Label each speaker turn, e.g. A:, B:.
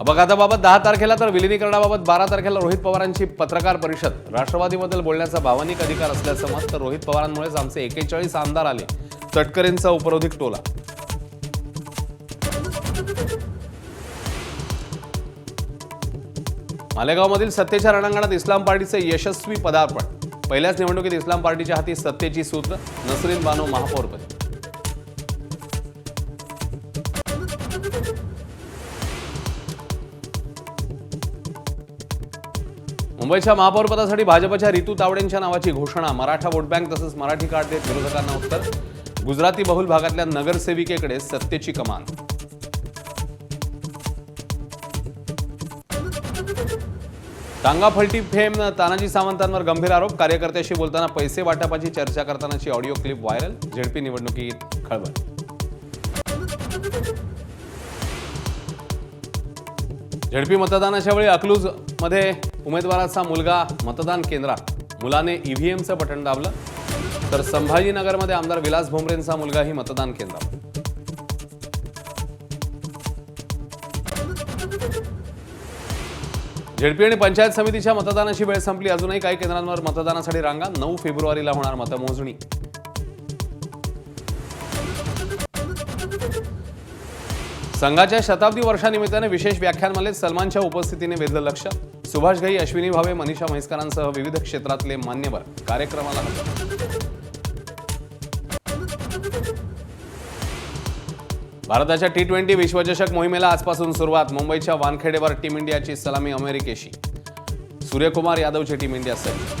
A: अपघाताबाबत दहा तारखेला तर विलिनीकरणाबाबत बारा तारखेला रोहित पवारांची पत्रकार परिषद. राष्ट्रवादीबद्दल बोलण्याचा भावनिक अधिकार असल्याचं मत तर रोहित पवारांमुळेच आमचे एकेचाळीस आमदार आले. तटकरेंचा उपरोधिक टोला. मालेगावमधील सत्तेच्या रणांगणात इस्लाम पार्टीचे यशस्वी पदार्पण. पहिल्याच निवडणुकीत इस्लाम पार्टीच्या हाती सत्तेची सूत्र नसरीन बानो महापौरपदी. मुंबईच्या महापौरपदासाठी भाजपच्या रितू तावडेंच्या नावाची घोषणा मराठा वोट बँक तसंच मराठी कार्ड देत विरोधकांना उत्तर गुजराती बहुल भागातल्या नगरसेविकेकडे सत्तेची कमान. टांगा फलटी फेम तानाजी सावंतांवर गंभीर आरोप कार्यकर्त्याशी बोलताना पैसे वाटपाची चर्चा करतानाची ऑडिओ क्लिप व्हायरल झेडपी निवडणुकीत खळबळ. झडपी मतदानाच्या वेळी अकलूजमध्ये उमेदवाराचा मुलगा मतदान केंद्रात. मुलाने ईव्हीएमचं बटन दाबलं तर संभाजीनगरमध्ये आमदार विलास भोमरेंचा मुलगाही मतदान केंद्रात. झेडपी आणि पंचायत समितीच्या मतदानाची वेळ संपली. अजूनही काही केंद्रांवर मतदानासाठी रांगा. नऊ फेब्रुवारीला होणार मतमोजणी. संघाच्या शताब्दी वर्षानिमित्ताने विशेष व्याख्यानमालेत सलमानच्या उपस्थितीने वेधलं लक्ष. सुभाष घई अश्विनी भावे मनीषा म्हैसकरांसह विविध क्षेत्रातले मान्यवर कार्यक्रमाला भारताच्या टी ट्वेंटी विश्वचषक मोहिमेला आजपासून सुरुवात. मुंबईच्या वानखेडेवर टीम इंडियाची सलामी अमेरिकेशी. सूर्यकुमार यादवची टीम इंडिया सज्ज